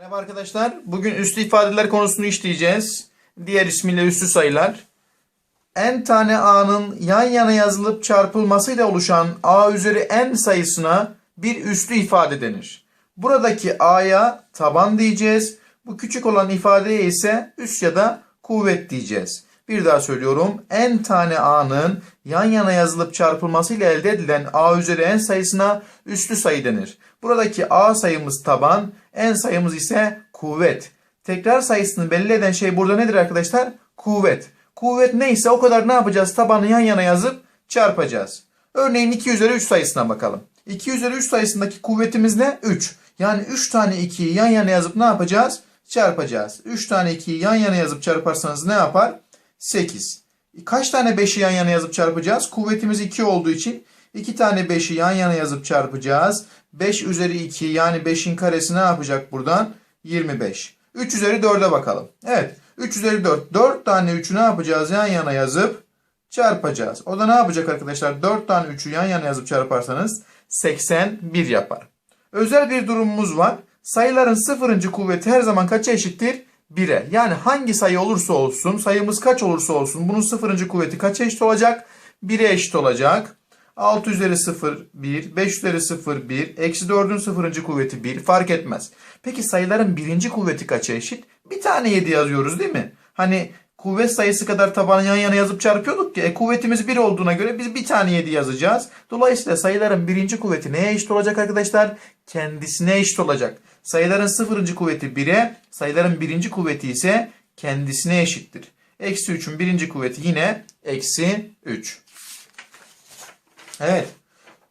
Merhaba arkadaşlar. Bugün üslü ifadeler konusunu işleyeceğiz. Diğer ismiyle üslü sayılar. n tane a'nın yan yana yazılıp çarpılmasıyla oluşan a üzeri n sayısına bir üslü ifade denir. Buradaki a'ya taban diyeceğiz. Bu küçük olan ifadeye ise üs ya da kuvvet diyeceğiz. Bir daha söylüyorum. n tane a'nın yan yana yazılıp çarpılmasıyla elde edilen a üzeri n sayısına üslü sayı denir. Buradaki a sayımız taban, n sayımız ise kuvvet. Tekrar sayısını belli eden şey burada nedir arkadaşlar? Kuvvet. Kuvvet neyse o kadar ne yapacağız? Tabanı yan yana yazıp çarpacağız. Örneğin 2 üzeri 3 sayısına bakalım. 2 üzeri 3 sayısındaki kuvvetimiz ne? 3. Yani 3 tane 2'yi yan yana yazıp ne yapacağız? Çarpacağız. 3 tane 2'yi yan yana yazıp çarparsanız ne yapar? 8. Kaç tane 5'i yan yana yazıp çarpacağız? Kuvvetimiz 2 olduğu için 2 tane 5'i yan yana yazıp çarpacağız. 5 üzeri 2 yani 5'in karesi ne yapacak buradan? 25. 3 üzeri 4'e bakalım. Evet 3 üzeri 4. 4 tane 3'ü ne yapacağız? Yan yana yazıp çarpacağız. O da ne yapacak arkadaşlar? 4 tane 3'ü yan yana yazıp çarparsanız 81 yapar. Özel bir durumumuz var. Sayıların sıfırıncı kuvveti her zaman kaça eşittir? 1'e. Yani hangi sayı olursa olsun, sayımız kaç olursa olsun bunun sıfırıncı kuvveti kaça eşit olacak? 1'e eşit olacak. 6 üzeri 0 1, 5 üzeri 0 1, eksi 4'ün sıfırıncı kuvveti 1 fark etmez. Peki sayıların birinci kuvveti kaça eşit? Bir tane 7 yazıyoruz değil mi? Hani kuvvet sayısı kadar tabanı yan yana yazıp çarpıyorduk ki e, kuvvetimiz 1 olduğuna göre biz bir tane 7 yazacağız. Dolayısıyla sayıların birinci kuvveti neye eşit olacak arkadaşlar? Kendisine eşit olacak. Sayıların sıfırıncı kuvveti 1'e, sayıların birinci kuvveti ise kendisine eşittir. Eksi 3'ün birinci kuvveti yine eksi 3. Evet.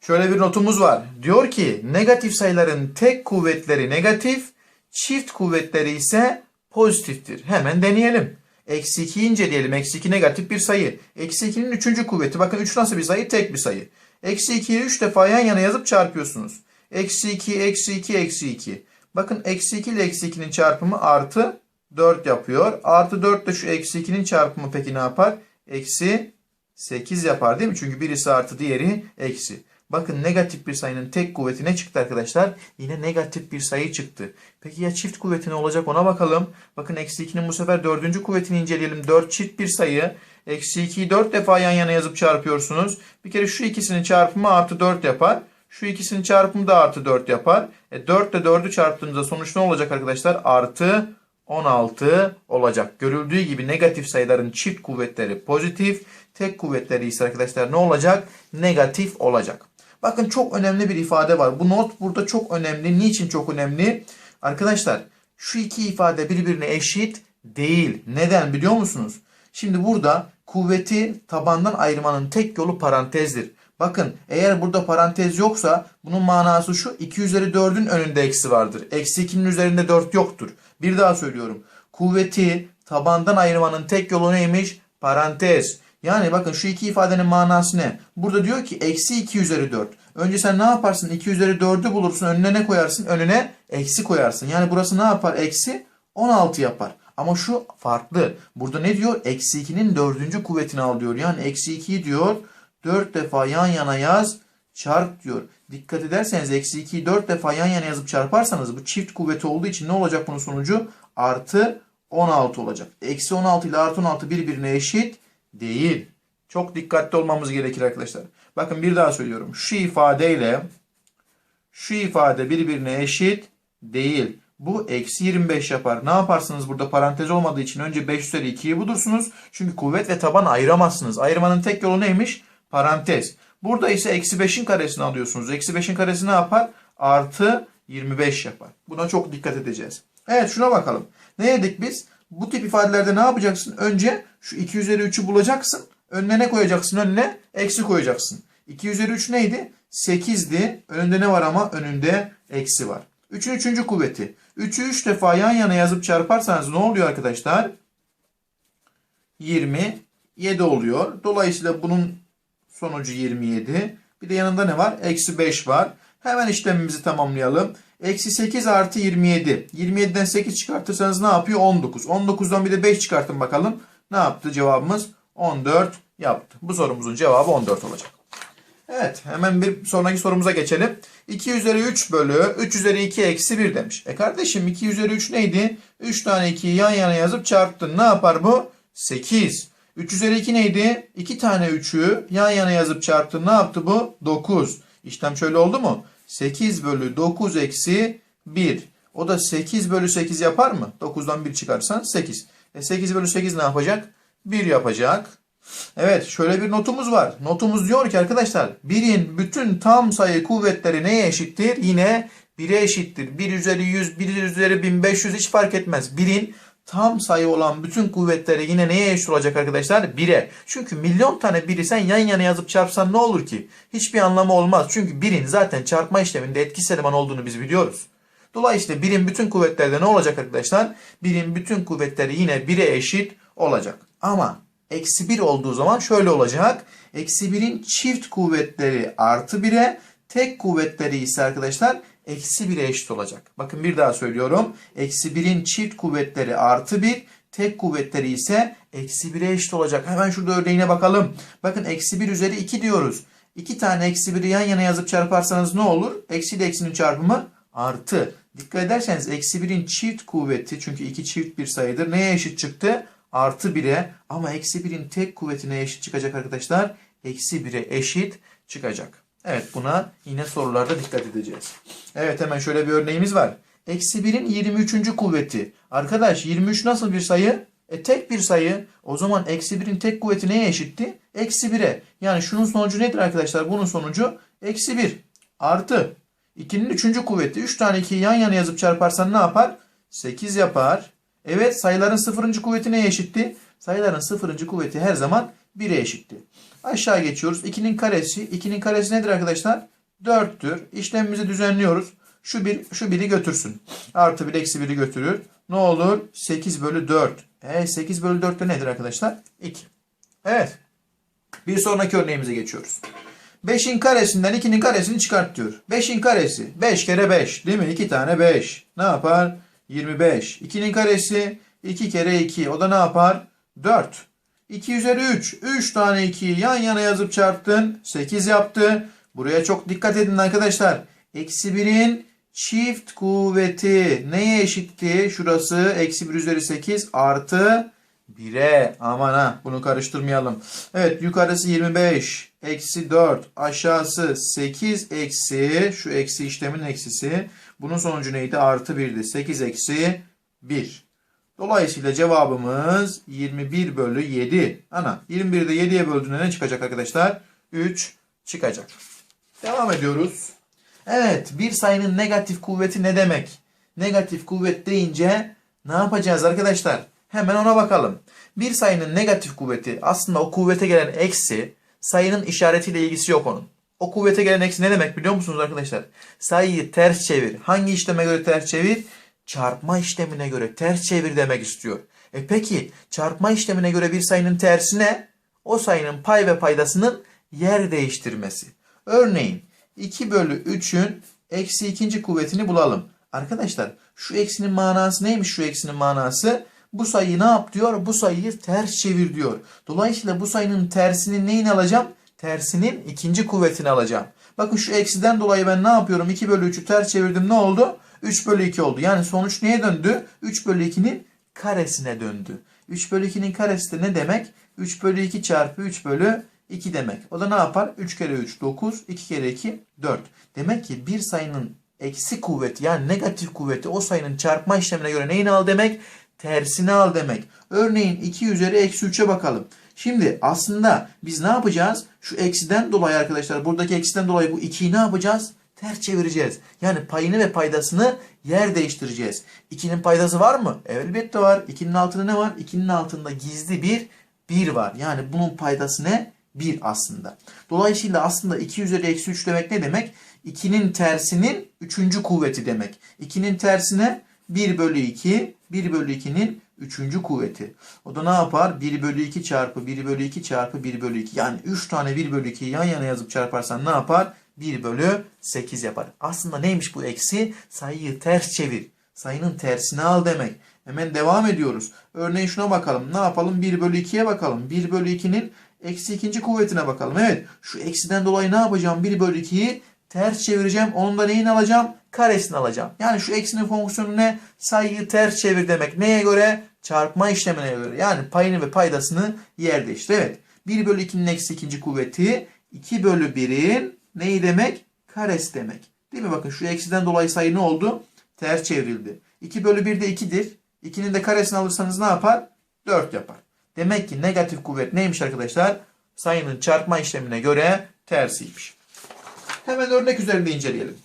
Şöyle bir notumuz var. Diyor ki negatif sayıların tek kuvvetleri negatif, çift kuvvetleri ise pozitiftir. Hemen deneyelim. Eksi 2'yi inceleyelim. Eksi 2 negatif bir sayı. Eksi 2'nin üçüncü kuvveti. Bakın 3 nasıl bir sayı? Tek bir sayı. Eksi 2'yi 3 defa yan yana yazıp çarpıyorsunuz. Eksi 2, eksi 2, eksi 2. Bakın eksi 2 ile eksi 2'nin çarpımı artı 4 yapıyor. Artı 4 de şu eksi 2'nin çarpımı peki ne yapar? Eksi 8 yapar değil mi? Çünkü birisi artı diğeri eksi. Bakın negatif bir sayının tek kuvveti ne çıktı arkadaşlar? Yine negatif bir sayı çıktı. Peki ya çift kuvveti ne olacak ona bakalım. Bakın eksi 2'nin bu sefer dördüncü kuvvetini inceleyelim. 4 çift bir sayı. Eksi 2'yi 4 defa yan yana yazıp çarpıyorsunuz. Bir kere şu ikisinin çarpımı artı 4 yapar. Şu ikisinin çarpımı da artı 4 yapar. E 4 ile 4'ü çarptığımızda sonuç ne olacak arkadaşlar? Artı 16 olacak. Görüldüğü gibi negatif sayıların çift kuvvetleri pozitif, tek kuvvetleri ise arkadaşlar ne olacak? Negatif olacak. Bakın çok önemli bir ifade var. Bu not burada çok önemli. Niçin çok önemli? Arkadaşlar şu iki ifade birbirine eşit değil. Neden biliyor musunuz? Şimdi burada kuvveti tabandan ayırmanın tek yolu parantezdir. Bakın eğer burada parantez yoksa bunun manası şu 2 üzeri 4'ün önünde eksi vardır. Eksi 2'nin üzerinde 4 yoktur. Bir daha söylüyorum. Kuvveti tabandan ayırmanın tek yolu neymiş? Parantez. Yani bakın şu iki ifadenin manası ne? Burada diyor ki eksi 2 üzeri 4. Önce sen ne yaparsın? 2 üzeri 4'ü bulursun. Önüne ne koyarsın? Önüne eksi koyarsın. Yani burası ne yapar? Eksi 16 yapar. Ama şu farklı. Burada ne diyor? Eksi 2'nin dördüncü kuvvetini al diyor. Yani eksi 2'yi diyor 4 defa yan yana yaz çarp diyor. Dikkat ederseniz eksi 2'yi 4 defa yan yana yazıp çarparsanız bu çift kuvveti olduğu için ne olacak bunun sonucu? Artı 16 olacak. Eksi 16 ile artı 16 birbirine eşit değil. Çok dikkatli olmamız gerekir arkadaşlar. Bakın bir daha söylüyorum. Şu ifadeyle şu ifade birbirine eşit değil. Bu eksi 25 yapar. Ne yaparsınız burada parantez olmadığı için önce 5 üzeri 2'yi bulursunuz. Çünkü kuvvet ve taban ayıramazsınız. Ayırmanın tek yolu neymiş? Parantez. Burada ise eksi 5'in karesini alıyorsunuz. Eksi 5'in karesi ne yapar? Artı 25 yapar. Buna çok dikkat edeceğiz. Evet şuna bakalım. Ne dedik biz? Bu tip ifadelerde ne yapacaksın? Önce şu 2 üzeri 3'ü bulacaksın. Önüne ne koyacaksın? Önüne eksi koyacaksın. 2 üzeri 3 neydi? 8'di. Önünde ne var ama? Önünde eksi var. 3'ün 3. kuvveti. 3'ü 3 defa yan yana yazıp çarparsanız ne oluyor arkadaşlar? 27 oluyor. Dolayısıyla bunun sonucu 27. Bir de yanında ne var? Eksi 5 var. Hemen işlemimizi tamamlayalım. Eksi 8 artı 27. 27'den 8 çıkartırsanız ne yapıyor? 19. 19'dan bir de 5 çıkartın bakalım. Ne yaptı cevabımız? 14 yaptı. Bu sorumuzun cevabı 14 olacak. Evet hemen bir sonraki sorumuza geçelim. 2 üzeri 3 bölü 3 üzeri 2 eksi 1 demiş. E kardeşim 2 üzeri 3 neydi? 3 tane 2'yi yan yana yazıp çarptın. Ne yapar bu? 8. 3 üzeri 2 neydi? 2 tane 3'ü yan yana yazıp çarptın. Ne yaptı bu? 9. İşlem şöyle oldu mu? 8 bölü 9 eksi 1. O da 8 bölü 8 yapar mı? 9'dan 1 çıkarsan 8. E 8 bölü 8 ne yapacak? 1 yapacak. Evet şöyle bir notumuz var. Notumuz diyor ki arkadaşlar birin bütün tam sayı kuvvetleri neye eşittir? Yine 1'e eşittir. 1 üzeri 100, 1 üzeri 1500 hiç fark etmez. Birin tam sayı olan bütün kuvvetleri yine neye eşit olacak arkadaşlar? 1'e. Çünkü milyon tane biri sen yan yana yazıp çarpsan ne olur ki? Hiçbir anlamı olmaz. Çünkü birin zaten çarpma işleminde etkisiz eleman olduğunu biz biliyoruz. Dolayısıyla birin bütün kuvvetlerde ne olacak arkadaşlar? Birin bütün kuvvetleri yine 1'e eşit olacak. Ama eksi 1 olduğu zaman şöyle olacak. Eksi 1'in çift kuvvetleri artı 1'e, tek kuvvetleri ise arkadaşlar eksi 1'e eşit olacak. Bakın bir daha söylüyorum. Eksi 1'in çift kuvvetleri artı 1, tek kuvvetleri ise eksi 1'e eşit olacak. Hemen şurada örneğine bakalım. Bakın eksi 1 üzeri 2 diyoruz. 2 tane eksi 1'i yan yana yazıp çarparsanız ne olur? Eksi ile eksinin çarpımı artı. Dikkat ederseniz eksi 1'in çift kuvveti çünkü 2 çift bir sayıdır. Neye eşit çıktı? Artı 1'e ama eksi 1'in tek kuvveti neye eşit çıkacak arkadaşlar? Eksi 1'e eşit çıkacak. Evet buna yine sorularda dikkat edeceğiz. Evet hemen şöyle bir örneğimiz var. Eksi 1'in 23. kuvveti. Arkadaş 23 nasıl bir sayı? E tek bir sayı. O zaman eksi 1'in tek kuvveti neye eşitti? Eksi 1'e. Yani şunun sonucu nedir arkadaşlar? Bunun sonucu eksi 1 artı 2'nin 3. kuvveti. 3 tane 2'yi yan yana yazıp çarparsan ne yapar? 8 yapar. Evet sayıların 0. kuvveti neye eşitti? Sayıların 0. kuvveti her zaman 1'e eşitti. Aşağı geçiyoruz. 2'nin karesi. 2'nin karesi nedir arkadaşlar? 4'tür. İşlemimizi düzenliyoruz. Şu bir, şu biri götürsün. Artı 1 eksi 1'i götürür. Ne olur? 8 bölü 4. E 8 bölü 4 de nedir arkadaşlar? 2. Evet. Bir sonraki örneğimize geçiyoruz. 5'in karesinden 2'nin karesini çıkart diyor. 5'in karesi 5 kere 5 değil mi? 2 tane 5. Ne yapar? 25. 2'nin karesi 2 kere 2. O da ne yapar? 4. 2 üzeri 3. 3 tane 2'yi yan yana yazıp çarptın. 8 yaptı. Buraya çok dikkat edin arkadaşlar. Eksi 1'in çift kuvveti neye eşitti? Şurası eksi 1 üzeri 8 artı 1'e. Aman ha bunu karıştırmayalım. Evet yukarısı 25. Eksi 4. Aşağısı 8 eksi. Şu eksi işlemin eksisi. Bunun sonucu neydi? Artı 1'di. 8 eksi 1. Dolayısıyla cevabımız 21 bölü 7. Ana 21'i de 7'ye böldüğünde ne çıkacak arkadaşlar? 3 çıkacak. Devam ediyoruz. Evet bir sayının negatif kuvveti ne demek? Negatif kuvvet deyince ne yapacağız arkadaşlar? Hemen ona bakalım. Bir sayının negatif kuvveti aslında o kuvvete gelen eksi sayının işaretiyle ilgisi yok onun. O kuvvete gelen eksi ne demek biliyor musunuz arkadaşlar? Sayıyı ters çevir. Hangi işleme göre ters çevir? Çarpma işlemine göre ters çevir demek istiyor. E peki çarpma işlemine göre bir sayının tersi ne? O sayının pay ve paydasının yer değiştirmesi. Örneğin 2 bölü 3'ün eksi ikinci kuvvetini bulalım. Arkadaşlar şu eksinin manası neymiş şu eksinin manası? Bu sayıyı ne yap diyor? Bu sayıyı ters çevir diyor. Dolayısıyla bu sayının tersinin neyini alacağım? Tersinin ikinci kuvvetini alacağım. Bakın şu eksiden dolayı ben ne yapıyorum? 2 bölü 3'ü ters çevirdim ne oldu? 3 bölü 2 oldu. Yani sonuç neye döndü? 3 bölü 2'nin karesine döndü. 3 bölü 2'nin karesi de ne demek? 3 bölü 2 çarpı 3 bölü 2 demek. O da ne yapar? 3 kere 3 9, 2 kere 2 4. Demek ki bir sayının eksi kuvveti yani negatif kuvveti o sayının çarpma işlemine göre neyini al demek? Tersini al demek. Örneğin 2 üzeri eksi 3'e bakalım. Şimdi aslında biz ne yapacağız? Şu eksiden dolayı arkadaşlar buradaki eksiden dolayı bu 2'yi ne yapacağız? Ters çevireceğiz. Yani payını ve paydasını yer değiştireceğiz. 2'nin paydası var mı? Elbette var. 2'nin altında ne var? 2'nin altında gizli bir 1 var. Yani bunun paydası ne? 1 aslında. Dolayısıyla aslında 2 üzeri eksi 3 demek ne demek? 2'nin tersinin 3. kuvveti demek. 2'nin tersine 1 bölü 2, 1 bölü 2'nin 3. kuvveti. O da ne yapar? 1 bölü 2 çarpı 1 bölü 2 çarpı 1 bölü 2. Yani 3 tane 1 bölü 2'yi yan yana yazıp çarparsan ne yapar? 1 bölü 8 yapar. Aslında neymiş bu eksi? Sayıyı ters çevir. Sayının tersini al demek. Hemen devam ediyoruz. Örneğin şuna bakalım. Ne yapalım? 1 bölü 2'ye bakalım. 1 bölü 2'nin Eksi ikinci kuvvetine bakalım. Evet şu eksiden dolayı ne yapacağım? 1 bölü 2'yi ters çevireceğim. Onun da neyini alacağım? Karesini alacağım. Yani şu eksinin fonksiyonu ne? Sayıyı ters çevir demek. Neye göre? Çarpma işlemine göre. Yani payını ve paydasını yer değiştir. Evet. 1 bölü 2'nin eksi ikinci kuvveti 2 bölü 1'in neyi demek? Karesi demek. Değil mi? Bakın şu eksiden dolayı sayı ne oldu? Ters çevrildi. 2 bölü 1 de 2'dir. 2'nin de karesini alırsanız ne yapar? 4 yapar. Demek ki negatif kuvvet neymiş arkadaşlar? Sayının çarpma işlemine göre tersiymiş. Hemen örnek üzerinde inceleyelim.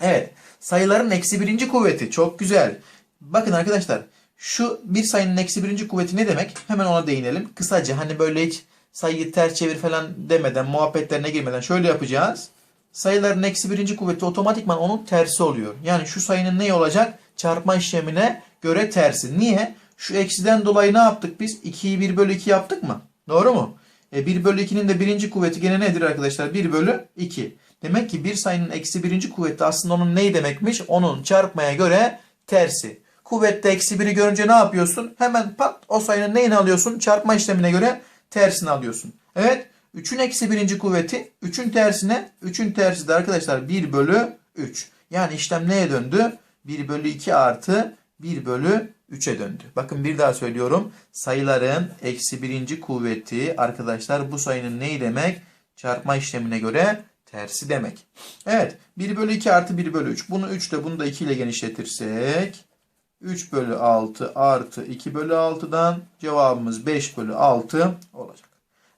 Evet. Sayıların eksi birinci kuvveti. Çok güzel. Bakın arkadaşlar. Şu bir sayının eksi birinci kuvveti ne demek? Hemen ona değinelim. Kısaca hani böyle hiç sayıyı ters çevir falan demeden, muhabbetlerine girmeden şöyle yapacağız. Sayıların eksi birinci kuvveti otomatikman onun tersi oluyor. Yani şu sayının ne olacak? Çarpma işlemine göre tersi. Niye? Şu eksiden dolayı ne yaptık biz? 2'yi 1 bölü 2 yaptık mı? Doğru mu? E 1 bölü 2'nin de birinci kuvveti gene nedir arkadaşlar? 1 bölü 2. Demek ki bir sayının eksi birinci kuvveti aslında onun neyi demekmiş? Onun çarpmaya göre tersi. Kuvvette eksi 1'i görünce ne yapıyorsun? Hemen pat o sayının neyini alıyorsun? Çarpma işlemine göre tersini alıyorsun. Evet. 3'ün eksi birinci kuvveti 3'ün tersine 3'ün tersi de arkadaşlar 1 bölü 3. Yani işlem neye döndü? 1 bölü 2 artı 1 bölü 3'e döndü. Bakın bir daha söylüyorum. Sayıların eksi birinci kuvveti arkadaşlar bu sayının neyi demek? Çarpma işlemine göre tersi demek. Evet 1 bölü 2 artı 1 bölü 3. Bunu 3 ile bunu da 2 ile genişletirsek 3 bölü 6 artı 2 bölü 6'dan cevabımız 5 bölü 6 olacak.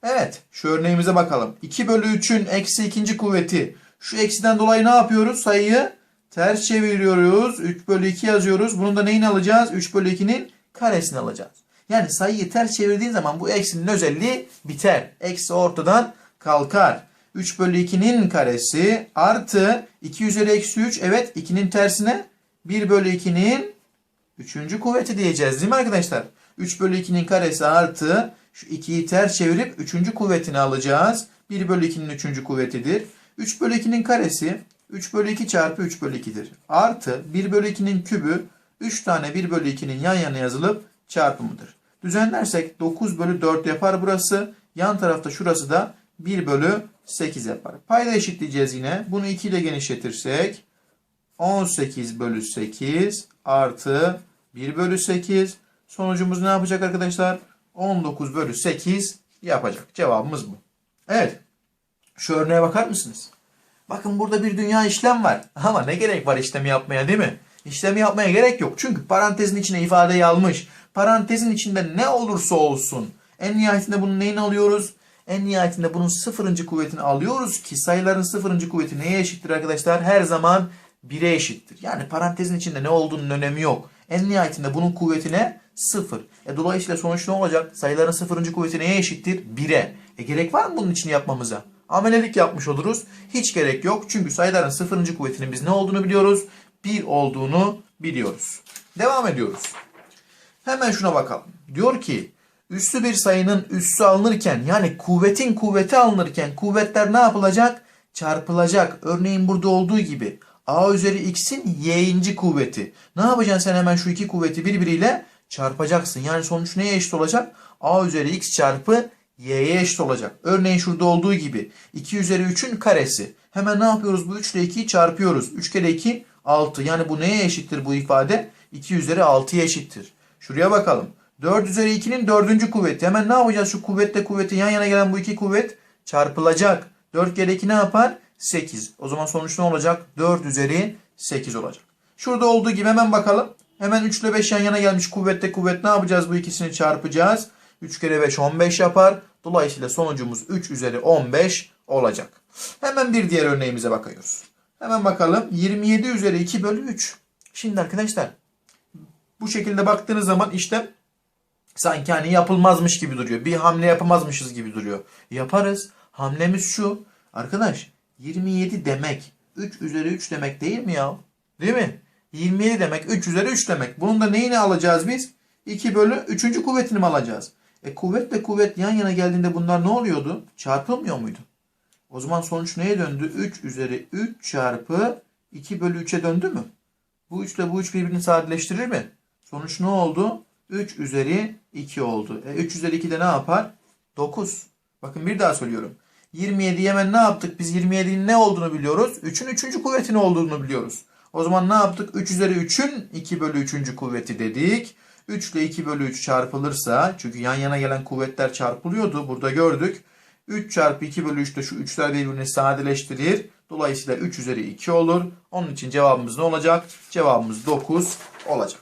Evet şu örneğimize bakalım. 2 bölü 3'ün eksi ikinci kuvveti. Şu eksiden dolayı ne yapıyoruz? Sayıyı ters çeviriyoruz. 3 bölü 2 yazıyoruz. Bunun da neyini alacağız? 3 bölü 2'nin karesini alacağız. Yani sayıyı ters çevirdiğin zaman bu eksinin özelliği biter. Eksi ortadan kalkar. 3 bölü 2'nin karesi artı 2 üzeri eksi 3. Evet 2'nin tersine 1 bölü 2'nin 3. kuvveti diyeceğiz değil mi arkadaşlar? 3 bölü 2'nin karesi artı şu 2'yi ters çevirip 3. kuvvetini alacağız. 1 bölü 2'nin 3. kuvvetidir. 3 bölü 2'nin karesi 3 bölü 2 çarpı 3 bölü 2'dir. Artı 1 bölü 2'nin kübü 3 tane 1 bölü 2'nin yan yana yazılıp çarpımıdır. Düzenlersek 9 bölü 4 yapar burası. Yan tarafta şurası da 1 bölü 8 yapar. Payda eşitleyeceğiz yine. Bunu 2 ile genişletirsek 18 bölü 8 artı 1 bölü 8. Sonucumuz ne yapacak arkadaşlar? 19 bölü 8 yapacak. Cevabımız bu. Evet. Şu örneğe bakar mısınız? Bakın burada bir dünya işlem var. Ama ne gerek var işlemi yapmaya değil mi? İşlemi yapmaya gerek yok. Çünkü parantezin içine ifadeyi almış. Parantezin içinde ne olursa olsun. En nihayetinde bunun neyini alıyoruz? En nihayetinde bunun sıfırıncı kuvvetini alıyoruz ki sayıların sıfırıncı kuvveti neye eşittir arkadaşlar? Her zaman 1'e eşittir. Yani parantezin içinde ne olduğunun önemi yok. En nihayetinde bunun kuvvetine 0. E dolayısıyla sonuç ne olacak? Sayıların sıfırıncı kuvveti neye eşittir? 1'e. E gerek var mı bunun için yapmamıza? Amelelik yapmış oluruz. Hiç gerek yok. Çünkü sayıların sıfırıncı kuvvetinin biz ne olduğunu biliyoruz? 1 olduğunu biliyoruz. Devam ediyoruz. Hemen şuna bakalım. Diyor ki üssü bir sayının üssü alınırken yani kuvvetin kuvveti alınırken kuvvetler ne yapılacak? Çarpılacak. Örneğin burada olduğu gibi a üzeri x'in y'inci kuvveti. Ne yapacaksın sen hemen şu iki kuvveti birbiriyle çarpacaksın. Yani sonuç neye eşit olacak? a üzeri x çarpı y'ye eşit olacak. Örneğin şurada olduğu gibi 2 üzeri 3'ün karesi. Hemen ne yapıyoruz? Bu 3 ile 2'yi çarpıyoruz. 3 kere 2 6. Yani bu neye eşittir bu ifade? 2 üzeri 6'ya eşittir. Şuraya bakalım. 4 üzeri 2'nin dördüncü kuvveti. Hemen ne yapacağız? Şu kuvvetle kuvveti yan yana gelen bu iki kuvvet çarpılacak. 4 kere 2 ne yapar? 8. O zaman sonuç ne olacak? 4 üzeri 8 olacak. Şurada olduğu gibi hemen bakalım. Hemen 3 ile 5 yan yana gelmiş kuvvetle kuvvet ne yapacağız? Bu ikisini çarpacağız. 3 kere 5 15 yapar. Dolayısıyla sonucumuz 3 üzeri 15 olacak. Hemen bir diğer örneğimize bakıyoruz. Hemen bakalım. 27 üzeri 2 bölü 3. Şimdi arkadaşlar bu şekilde baktığınız zaman işlem sanki hani yapılmazmış gibi duruyor. Bir hamle yapamazmışız gibi duruyor. Yaparız. Hamlemiz şu. Arkadaş 27 demek 3 üzeri 3 demek değil mi ya? Değil mi? 27 demek 3 üzeri 3 demek. Bunun da neyini alacağız biz? 2 bölü 3. kuvvetini mi alacağız? E kuvvetle kuvvet yan yana geldiğinde bunlar ne oluyordu? Çarpılmıyor muydu? O zaman sonuç neye döndü? 3 üzeri 3 çarpı 2 bölü 3'e döndü mü? Bu 3 ile bu 3 birbirini sadeleştirir mi? Sonuç ne oldu? 3 üzeri 2 oldu. E 3 üzeri 2 de ne yapar? 9. Bakın bir daha söylüyorum. 27'yi hemen ne yaptık? Biz 27'nin ne olduğunu biliyoruz. 3'ün 3. kuvvetini olduğunu biliyoruz. O zaman ne yaptık? 3 üzeri 3'ün 2 bölü 3. kuvveti dedik. 3 ile 2 bölü 3 çarpılırsa çünkü yan yana gelen kuvvetler çarpılıyordu. Burada gördük. 3 çarpı 2 bölü 3 de şu 3'ler birbirini sadeleştirir. Dolayısıyla 3 üzeri 2 olur. Onun için cevabımız ne olacak? Cevabımız 9 olacak.